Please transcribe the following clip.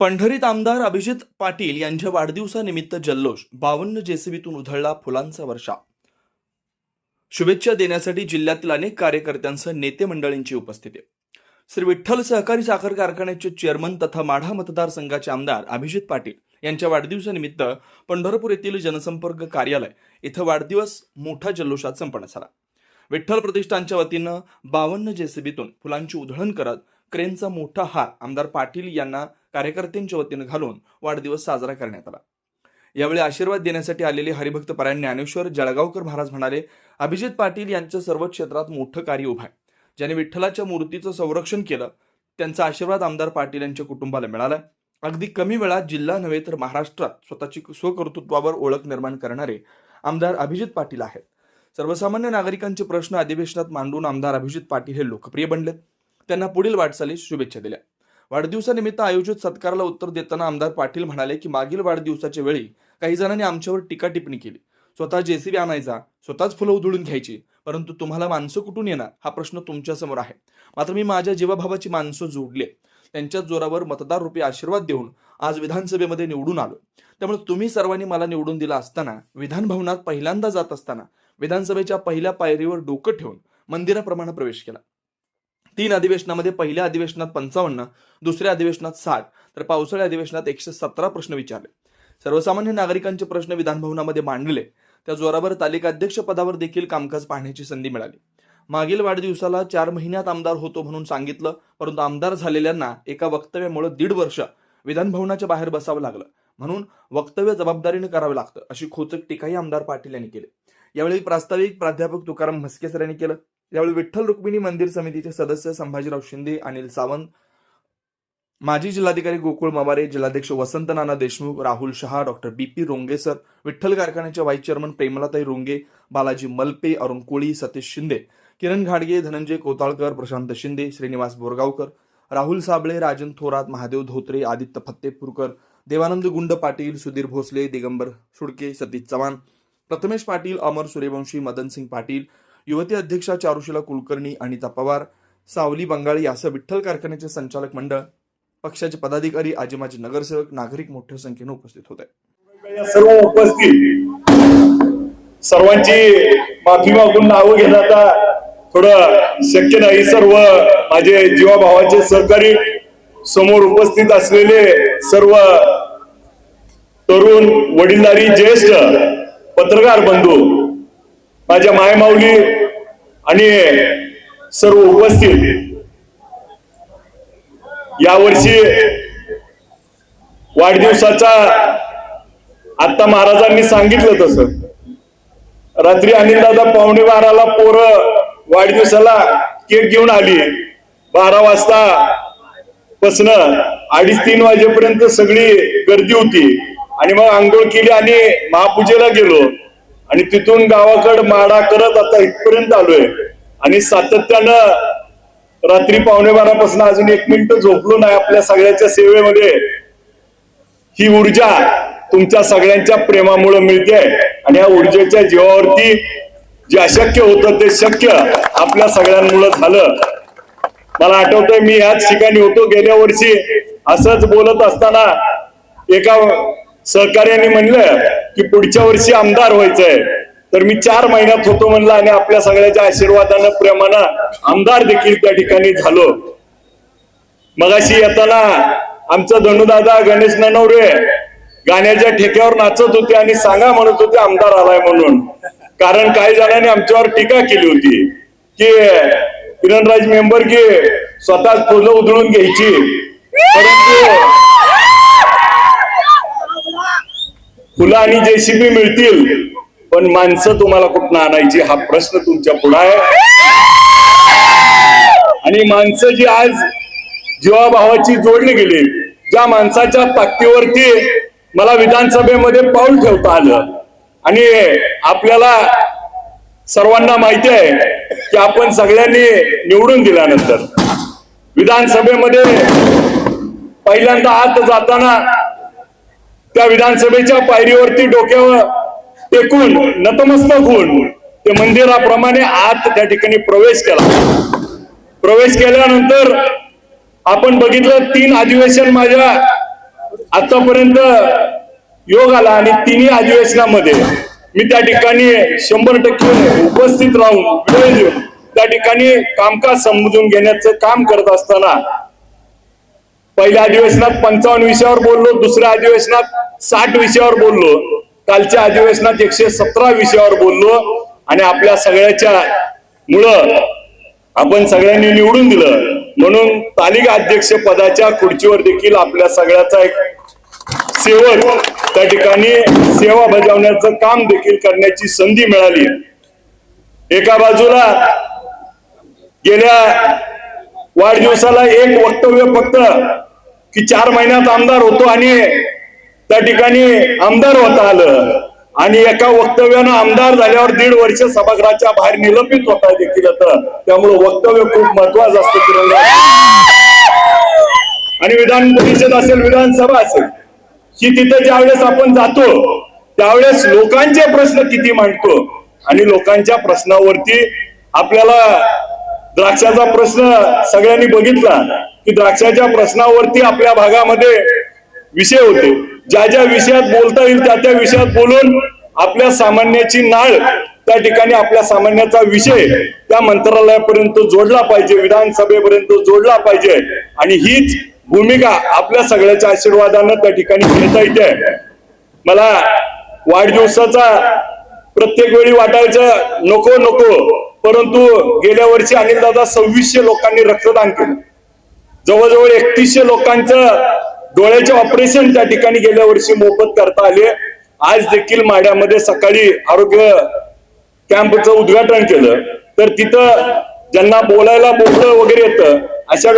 पंढरीत आमदार अभिजित पाटील यांच्या वाढदिवसानिमित्त जल्लोष बावन्न जेसीबीतून उधळला फुलांचा वर्षा शुभेच्छा देण्यासाठी जिल्ह्यातील अनेक कार्यकर्त्यांसह नेते मंडळींची उपस्थिती. श्री विठ्ठल सहकारी साखर कारखान्याचे चेअरमन तथा माढा मतदारसंघाचे आमदार अभिजित पाटील यांच्या वाढदिवसानिमित्त पंढरपूर येथील जनसंपर्क कार्यालय इथं वाढदिवस मोठा जल्लोषात संपन्न झाला. विठ्ठल प्रतिष्ठानच्या वतीनं बावन्न जेसीबीतून फुलांची उधळण करत क्रेनचा मोठा हार आमदार पाटील यांना कार्यकर्त्यांच्या वतीनं घालून वाढदिवस साजरा करण्यात आला. यावेळी आशीर्वाद देण्यासाठी आलेले हरिभक्त परायण ज्ञानेश्वर जळगावकर महाराज म्हणाले अभिजित पाटील यांचं सर्व क्षेत्रात मोठं कार्य उभं आहे. ज्याने विठ्ठलाच्या मूर्तीचं संरक्षण केलं त्यांचा आशीर्वाद आमदार पाटील यांच्या कुटुंबाला मिळाला. अगदी कमी वेळात जिल्हा नव्हे तर महाराष्ट्रात स्वतःची स्वकर्तृत्वावर ओळख निर्माण करणारे आमदार अभिजित पाटील आहेत. सर्वसामान्य नागरिकांचे प्रश्न अधिवेशनात मांडून आमदार अभिजित पाटील हे लोकप्रिय बनलेत त्यांना पुढील वाटचालीस शुभेच्छा दिल्या. वाढदिवसानिमित्त आयोजित सत्काराला उत्तर देताना आमदार पाटील म्हणाले की मागील वाढदिवसाच्या वेळी काही जणांनी आमच्यावर टीका टिप्पणी केली. स्वतः जेसीबी आणायचा स्वतःच फुलं उधळून घ्यायची परंतु तुम्हाला माणसं कुठून येणार? हा प्रश्न तुमच्यासमोर आहे. मात्र मी माझ्या जीवाभावाची माणसं जोडले त्यांच्याच जोरावर मतदार रूपी आशीर्वाद देऊन आज विधानसभेमध्ये निवडून आलो. त्यामुळे तुम्ही सर्वांनी मला निवडून दिला असताना विधान भवनात पहिल्यांदा जात असताना विधानसभेच्या पहिल्या पायरीवर डोकं ठेवून मंदिराप्रमाणे प्रवेश केला. तीन अधिवेशनामध्ये पहिल्या अधिवेशनात पंचावन्न दुसऱ्या अधिवेशनात साठ तर पावसाळ्या अधिवेशनात एकशे सतरा प्रश्न विचारले. सर्वसामान्य नागरिकांचे प्रश्न विधानभवनामध्ये मांडले. त्या जोरावर तालिकाध्यक्ष पदावर देखील कामकाज पाहण्याची संधी मिळाली. मागील वाढदिवसाला चार महिन्यात आमदार होतो म्हणून सांगितलं परंतु आमदार झालेल्यांना एका वक्तव्यामुळे दीड वर्ष विधानभवनाच्या बाहेर बसावं लागलं. म्हणून वक्तव्य जबाबदारीने करावं लागतं अशी खोचक टीकाही आमदार पाटील यांनी केली. यावेळी प्रास्ताविक प्राध्यापक तुकाराम म्हस्के सर यांनी केलं. यावेळी विठ्ठल रुक्मिणी मंदिर समितीचे सदस्य संभाजीराव शिंदे अनिल सावंत माजी जिल्हाधिकारी गोकुळ मवारे जिल्हाध्यक्ष Vasant Nana Deshmukh Rahul Shah doctor B P Ronge sir Vitthal कारखान्याच्या व्हाईस चेअरमन प्रेमलाताई रोंगे बालाजी मलपे अरुण कोळी सतीश शिंदे किरण घाडगे धनंजय कोताळकर प्रशांत शिंदे श्रीनिवास बोरगावकर राहुल साबळे राजन थोरात महादेव धोत्रे आदित्य फत्तेपूरकर देवानंद गुंड पाटील सुधीर भोसले दिगंबर सुडके सतीश चव्हाण प्रथमेश पाटील अमर सूर्यवंशी मदन सिंग पाटील युवती अध्यक्षा चारुशिला कुलकर्णी अनिता पवार सावली बंगाळी यासह विठ्ठल कारखान्याचे संचालक मंडळ पक्षाचे पदाधिकारी आजी नगरसेवक नागरिक मोठ्या संख्येने उपस्थित होते. सर्व उपस्थित सर्वांची माफी मागून नावं घेणं थोडं शक्य नाही. सर्व माझे जीवाभावाचे सहकारी समोर उपस्थित असलेले सर्व तरुण वडीलधारी ज्येष्ठ पत्रकार बंधू माझ्या मायमाऊली आणि सर्व उपस्थित यावर्षी वाढदिवसाचा आत्ता महाराजांनी सांगितलं तसं. रात्री अनिल दादा पावणे बाराला पोरं वाढदिवसाला केक घेऊन आली. बारा वाजता बसणं. अडीच तीन वाजेपर्यंत सगळी गर्दी होती. आणि मग आंघोळ केली आणि महापूजेला गेलो. आणि तिथून गावाकड माडा करत आता इथपर्यंत आलोय. आणि सातत्यानं रात्री पावणे बारापासून अजून एक मिनिट झोपलो नाही आपल्या सगळ्याच्या सेवेमध्ये. ही ऊर्जा तुमच्या सगळ्यांच्या प्रेमामुळे मिळते आणि या ऊर्जेच्या जीवावरती जे अशक्य होतं ते शक्य आपल्या सगळ्यांमुळे झालं. मला आठवतंय मी ह्याच ठिकाणी होतो गेल्या वर्षी. असंच बोलत असताना एका सहकार्याने म्हणलं की पुढच्या वर्षी आमदार व्हायचंय. तर मी चार महिन्यात होतो म्हणलं आणि आपल्या सगळ्याच्या आशीर्वादानं प्रेमानं आमदार देखील त्या ठिकाणी झालो. मगाशी येताना आमचा धनुदादा गणेश ननवरे गाण्याच्या ठेक्यावर नाचत होते आणि सांगा म्हणत होते आमदार आलाय म्हणून. कारण काही जणांनी आमच्यावर टीका केली होती की किरणराज मेंबर की स्वतःच फुलं उधळून घ्यायची. परंतु फुलं आणि जेसीबी मिळतील पण माणसं तुम्हाला कुठं आणायची हा प्रश्न तुमच्यापुढे आहे आणि माणसं जी आज जीवाभावाची जोडली गेली ज्या माणसाच्या ताकदीवरती मला विधानसभेमध्ये पाऊल ठेवता आलं. आणि आपल्याला सर्वांना माहिती आहे की आपण सगळ्यांनी निवडून दिल्यानंतर विधानसभेमध्ये पहिल्यांदा आत जाताना त्या विधानसभेच्या पायरीवरती डोक्यावर टेकून नतमस्तक होऊन ते मंदिराप्रमाणे आत त्या ठिकाणी प्रवेश केला. प्रवेश केल्यानंतर आपण बघितलं तीन अधिवेशन माझ्या आतापर्यंत योग आला आणि तिन्ही अधिवेशनामध्ये मी त्या ठिकाणी शंभर टक्के उपस्थित राहून वेळ देऊन त्या ठिकाणी कामकाज समजून घेण्याचं काम करत असताना पहिल्या अधिवेशनात पंचावन्न विषयावर बोललो दुसऱ्या अधिवेशनात साठ विषयावर बोललो कालच्या अधिवेशनात एकशे सतरा विषयावर बोललो आणि आपल्या सगळ्याच्या मुळ आपण सगळ्यांनी निवडून दिलं. म्हणून तालिका अध्यक्ष पदाच्या खुर्चीवर देखील आपल्या सगळ्याचा एक सेवक त्या ठिकाणी सेवा बजावण्याचं काम देखील करण्याची संधी मिळाली. एका बाजूला गेल्या वाढदिवसाला एक वक्तव्य फक्त की चार महिन्यात आमदार होतो आणि त्या ठिकाणी आमदार होता आलं. आणि एका वक्तव्यानं आमदार झाल्यावर दीड वर्ष सभागृहाच्या बाहेर निलंबित होता देखील येतं त्यामुळे वक्तव्य खूप महत्वाचं असतं किरण आणि विधान परिषद असेल विधानसभा असेल. की तिथे ज्यावेळेस आपण जातो त्यावेळेस लोकांचे प्रश्न किती मांडतो? आणि लोकांच्या प्रश्नावरती आपल्याला द्राक्षाचा प्रश्न सगळ्यांनी बघितला की द्राक्षाच्या प्रश्नावरती आपल्या भागामध्ये विषय होते. ज्या ज्या विषयात बोलता येईल त्या त्या विषयात बोलून आपल्या सामान्याची नाळ त्या ठिकाणी आपल्या सामान्याचा विषय त्या मंत्रालयापर्यंत जोडला पाहिजे विधानसभेपर्यंत जोडला पाहिजे. आणि हीच भूमिका आपल्या सगळ्याच्या आशीर्वादानं त्या ठिकाणी घेता येते. मला वाढदिवसाचा प्रत्येक वेळी वाटायचं नको नको. परंतु गेल्या वर्षी अनिलदादा सव्वीसशे लोकांनी रक्तदान केलं. जवळजवळ एकतीसशे लोकांचं डोळ्याचे ऑपरेशन त्या ठिकाणी गेल्या वर्षी मोफत करता आले. आज देखील माड्यामध्ये सकाळी आरोग्य कॅम्पचं उद्घाटन केलं. तर तिथं ज्यांना बोलायला बोलणं वगैरे येतं अशा